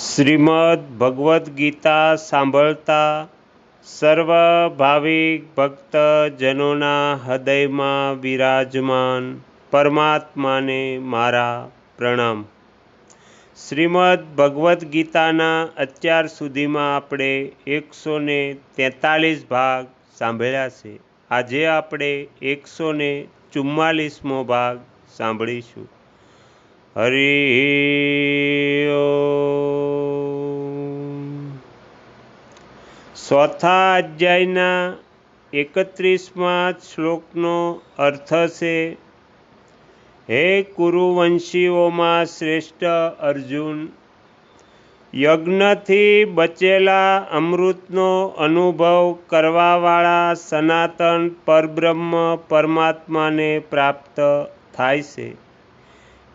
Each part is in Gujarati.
શ્રીમદ ભગવદ્ ગીતા સાંભળતા સર્વ ભાવિક ભક્તજનોના હૃદયમાં વિરાજમાન પરમાત્માને મારા પ્રણામ. શ્રીમદ ભગવદ્ ગીતાના અત્યાર સુધીમાં આપણે એકસો ને તેતાલીસ ભાગ સાંભળ્યા છે. આજે આપણે એકસો ને ચુમ્માલીસમો ભાગ સાંભળીશું. હરિ ચોથા અધ્યાયના એકત્રીસમાં શ્લોકનો અર્થ છે, હે કુરુવંશીઓમાં શ્રેષ્ઠ અર્જુન, યજ્ઞથી બચેલા અમૃતનો અનુભવ કરવાવાળા સનાતન પરબ્રહ્મ પરમાત્માને પ્રાપ્ત થાય છે.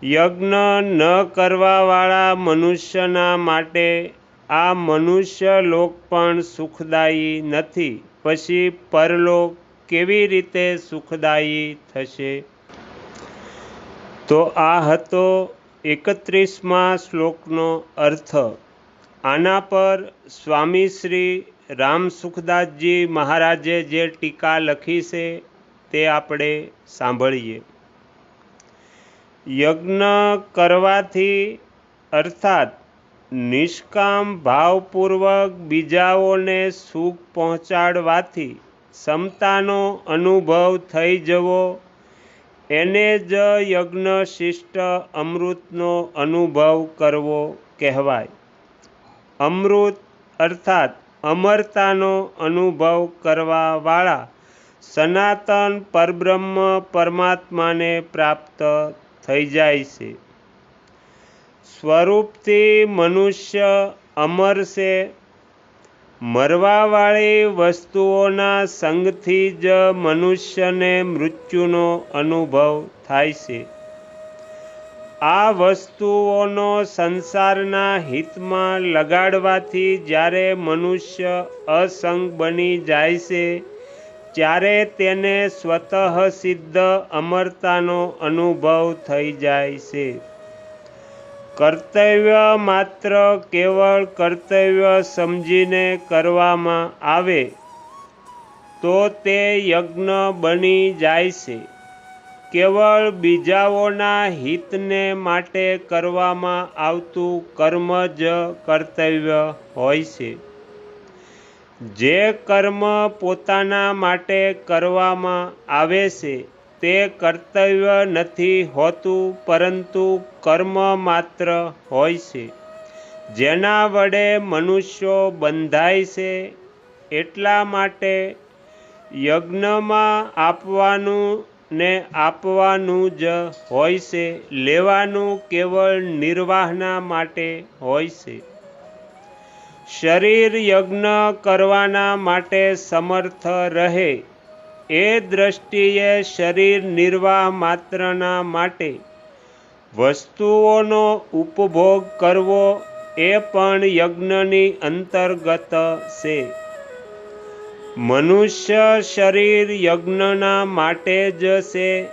યજ્ઞ ન કરવાવાળા મનુષ્યના માટે આ મનુષ્ય લોક પણ સુખદાયી નથી. પછી પરલોક કેવી રીતે સુખદાયી થશે? તો આ હતો એકત્રીસમાં શ્લોકનો અર્થ. આના પર સ્વામી શ્રી રામ સુખદાસજી મહારાજે જે ટીકા લખી છે તે આપણે સાંભળીએ. યજ્ઞ કરવાથી અર્થાત નિષ્કામ ભાવપૂર્વક બીજાઓને સુખ પહોંચાડવાથી ક્ષમતાનો અનુભવ થઈ જવો. એને જ યજ્ઞ શિષ્ટ અમૃતનો અનુભવ કરવો કહેવાય. અમૃત અર્થાત અમરતાનો અનુભવ કરવાવાળા સનાતન પરબ્રહ્મ પરમાત્માને પ્રાપ્ત થઈ જાય છે. સ્વરૂપથી મનુષ્ય અમર છે. મરવાવાળી વસ્તુઓના સંગથી જ મનુષ્યને મૃત્યુનો અનુભવ થાય છે. આ વસ્તુઓનો સંસારના હિતમાં લગાડવાથી જ્યારે મનુષ્ય અસંગ બની જાય છે, ત્યારે તેને સ્વતઃ સિદ્ધ અમરતાનો અનુભવ થઈ જાય છે. કર્તવ્ય માત્ર કેવળ કર્તવ્ય સમજીને કરવામાં આવે, તો તે યજ્ઞ બની જાય છે. કેવળ બીજાઓના હિતને માટે કરવામાં આવતું કર્મ જ કર્તવ્ય હોય છે. જે કર્મ પોતાના માટે કરવામાં આવે છે તે કર્તવ્ય નથી હોતું, પરંતુ કર્મ માત્ર હોય છે. જેના વડે મનુષ્યો બંધાય છે, એટલા માટે યજ્ઞમાં આપવાનું ને આપવાનું જ હોય છે, લેવાનું કેવળ નિર્વાહના માટે હોય છે. શરીર યજ્ઞ કરવાના માટે સમર્થ રહે એ દ્રષ્ટિએ શરીર નિર્વાહ માત્રના માટે વસ્તુઓનો ઉપભોગ કરવો એ પણ યજ્ઞની અંતર્ગત છે. મનુષ્ય શરીર યજ્ઞના માટે જ છે.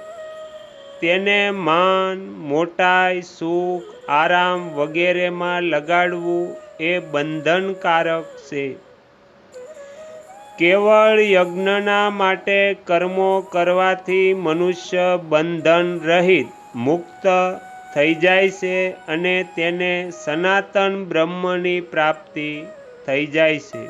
તેને માન, મોટાઈ, સુખ, આરામ વગેરેમાં લગાડવું એ બંધનકારક છે. કેવળ યજ્ઞના માટે કર્મો કરવાથી મનુષ્ય બંધન રહિત, મુક્ત થઈ જાય છે અને તેને સનાતન બ્રહ્મની પ્રાપ્તિ થઈ જાય છે.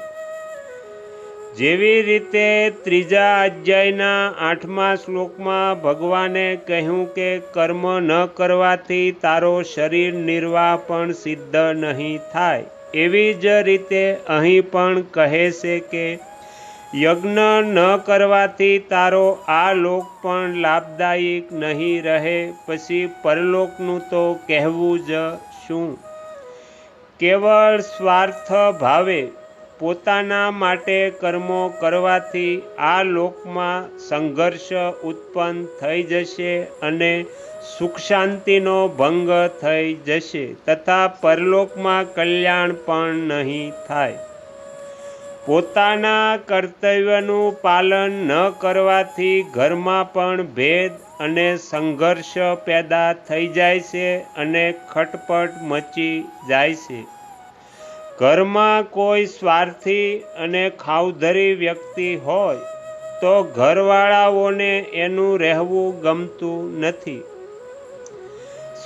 જેવી રીતે ત્રીજા અધ્યાયના આઠમા શ્લોકમાં ભગવાને કહ્યું કે કર્મ ન કરવાથી તારો શરીર નિર્વાહ પણ સિદ્ધ નહીં થાય. એવી જ રીતે અહીં પણ કહે છે કે યજ્ઞ ન કરવાથી તારો આ લોક પણ લાભદાયક નહીં રહે. પછી પરલોકનું તો કહેવું જ શું? કેવળ સ્વાર્થ ભાવે પોતાના માટે કર્મો કરવાથી આ લોકમાં સંઘર્ષ ઉત્પન્ન થઈ જશે અને સુખ શાંતિનો ભંગ થઈ જશે તથા પરલોકમાં કલ્યાણ પણ નહીં થાય. પોતાના કર્તવ્યનું પાલન ન કરવાથી ઘરમાં પણ ભેદ અને સંઘર્ષ પેદા થઈ જાય છે અને ખટપટ મચી જાય છે. ઘરમાં કોઈ સ્વાર્થી અને ખાવધરી વ્યક્તિ હોય તો ઘરવાળાઓને એનું રહેવું ગમતું નથી.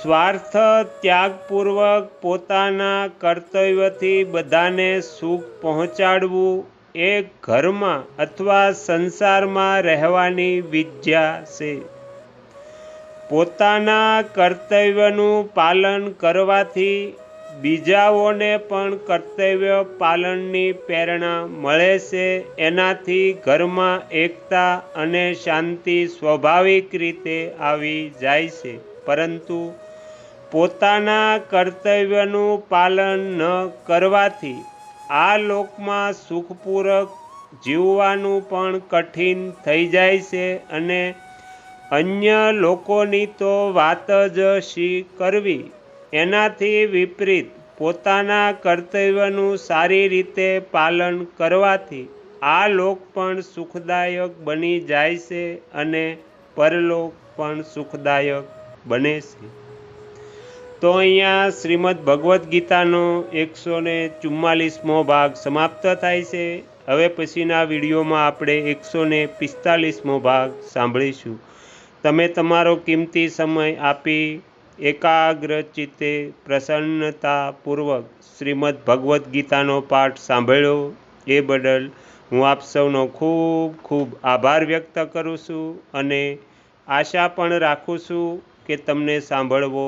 સ્વાર્થ ત્યાગપૂર્વક પોતાના કર્તવ્યથી બધાને સુખ પહોંચાડવું એ ઘરમાં અથવા સંસારમાં રહેવાની વિદ્યા છે. પોતાના કર્તવ્યનું પાલન કરવાથી બીજાઓને પણ કર્તવ્ય પાલનની પ્રેરણા મળે છે. એનાથી ઘરમાં એકતા અને શાંતિ સ્વાભાવિક રીતે આવી જાય છે. પરંતુ પોતાના કર્તવ્યનું પાલન ન કરવાથી આ લોકમાં સુખપૂર્વક જીવવાનું પણ કઠિન થઈ જાય છે અને અન્ય લોકોની તો વાત જ શી કરવી? એનાથી વિપરીત પોતાના કર્તવ્યનું સારી રીતે પાલન કરવાથી આ લોક પણ સુખદાયક બની જાય છે અને પરલોક પણ સુખદાયક બને છે. તો અહીંયા શ્રીમદ ભગવદ્ ગીતાનો એકસો ને ચુમ્માલીસમો ભાગ સમાપ્ત થાય છે. હવે પછીના વિડીયોમાં આપણે એકસો ને પિસ્તાલીસમો ભાગ સાંભળીશું. તમે તમારો કિંમતી સમય આપી એકાગ્ર ચિત્તે પ્રસન્નતાપૂર્વક શ્રીમદ ભગવદ્ ગીતાનો પાઠ સાંભળ્યો. એ બદલ હું આપ સૌનો ખૂબ ખૂબ આભાર વ્યક્ત કરું છું અને આશા પણ રાખું છું કે તમને સાંભળવો